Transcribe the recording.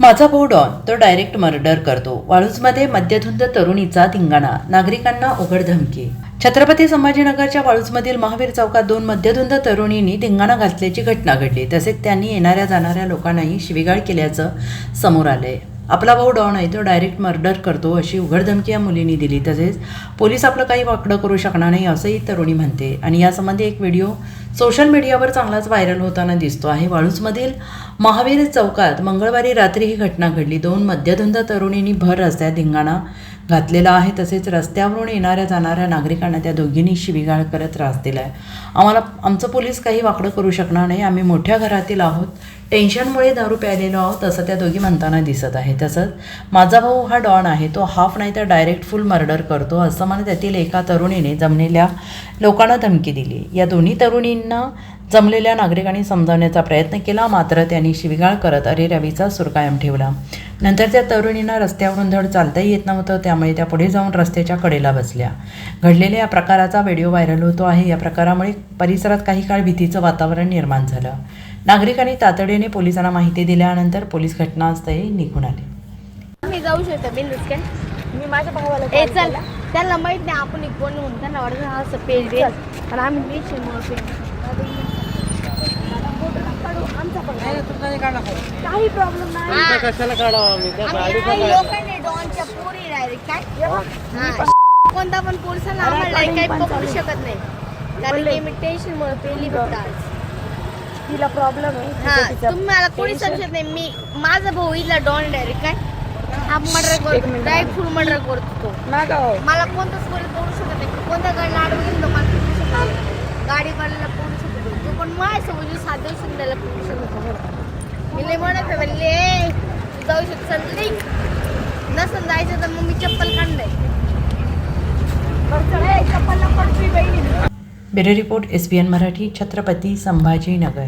माझा भाऊ डॉन तो डायरेक्ट मर्डर करतो. वाळूजमध्ये मद्यधुंद तरुणीचा धिंगाणा. नागरिकांना उघड धमकी. छत्रपती संभाजीनगरच्या वाळूजमधील महावीर चौकात दोन मध्यधुंद तरुणींनी धिंगाणा घातल्याची घटना घडली. तसेच त्यांनी येणाऱ्या जाणाऱ्या लोकांनाही शिवीगाळ केल्याचं समोर आलंय. आपला भाऊ डॉन आहे तो डायरेक्ट मर्डर करतो अशी उघड धमकी या मुलींनी दिली. तसेच पोलीस आपलं काही वाकडं करू शकणार नाही असंही तरुणी म्हणते. आणि यासंबंधी एक व्हिडिओ सोशल मीडियावर चांगलाच व्हायरल होताना दिसतो आहे वाळूजमधील महावीर चौकात मंगळवारी रात्री ही घटना घडली. दोन मध्यधंदा तरुणींनी भर रस्त्यात धिंगाणा घातलेला आहे. तसेच रस्त्यावरून येणाऱ्या जाणाऱ्या नागरिकांना त्या दोघींनी शिवीगाळ करत त्रास दिला आहे आम्हाला आमचं पोलीस काही वाकडं करू शकणार नाही. आम्ही मोठ्या घरातील आहोत. टेन्शनमुळे दारू प्यायलेलो आहोत असं त्या दोघी म्हणताना दिसत आहे. तसंच माझा भाऊ हा डॉन आहे. तो हाफ नाही तर डायरेक्ट फुल मर्डर करतो असं मला त्यातील एका तरुणीने जमलेल्या लोकांना धमकी दिली. या दोन्ही तरुणींना जमलेल्या नागरिकांनी समजावण्याचा प्रयत्न केला मात्र त्यांनी शिवीगाळ करत अरे रवीचा सूर कायम ठेवला. नंतर त्या तरुणींना रस्त्यावरून धड चालताही येत नव्हतं त्यामुळे त्या पुढे जाऊन रस्त्याच्या कडेला बसल्या. घडलेल्या या प्रकाराचा व्हिडिओ व्हायरल होतो आहे. या प्रकारामुळे परिसरात काही काळ भीतीचं वातावरण निर्माण झालं. नागरिकांनी तातडीने पोलिसांना माहिती दिल्यानंतर पोलीस घटनास्थळी निघून आले. मी जाऊ शकतो बिंदूस काय मी माझ्या भावाला ए चल. त्यांना माहीत नाही आपण एक कोण वाटत हा असं पेज आणि आम्ही पेज काही प्रॉब्लेम नाही कशाला काढावं त्या डॉनच्या पोरी डायरेक्ट काय? हा. कोणता पण पोलिसांना आम्हाला काही पकडू शकत नाही. कारण की मी टेन्शन मुळे पेली आज. तिला प्रॉब्लेम आहे. हा. मला कोणी. समजत नाही. मी माझा भाऊ इथला डॉन डायरेक्ट काय? हा मर्डर करतो. डायरेक्ट फुल मर्डर करतो. मला कोणताच पोलीस पकडू शकत नाही. कोणत्या गाडीला अडवून घेऊन तो मला पकडू शकत नाही गाडीवाल्याला पकडू शकतो तो पण सात दिवस त्याला पकडू शकतो मी लय म्हणत आहे म्हणले तू जाऊ शकतो नाही नसन जायचं तर मग मी चप्पल काढलंय चप्पल नको bureau report S B N Marathi Chhatrapati Sambhajinagar.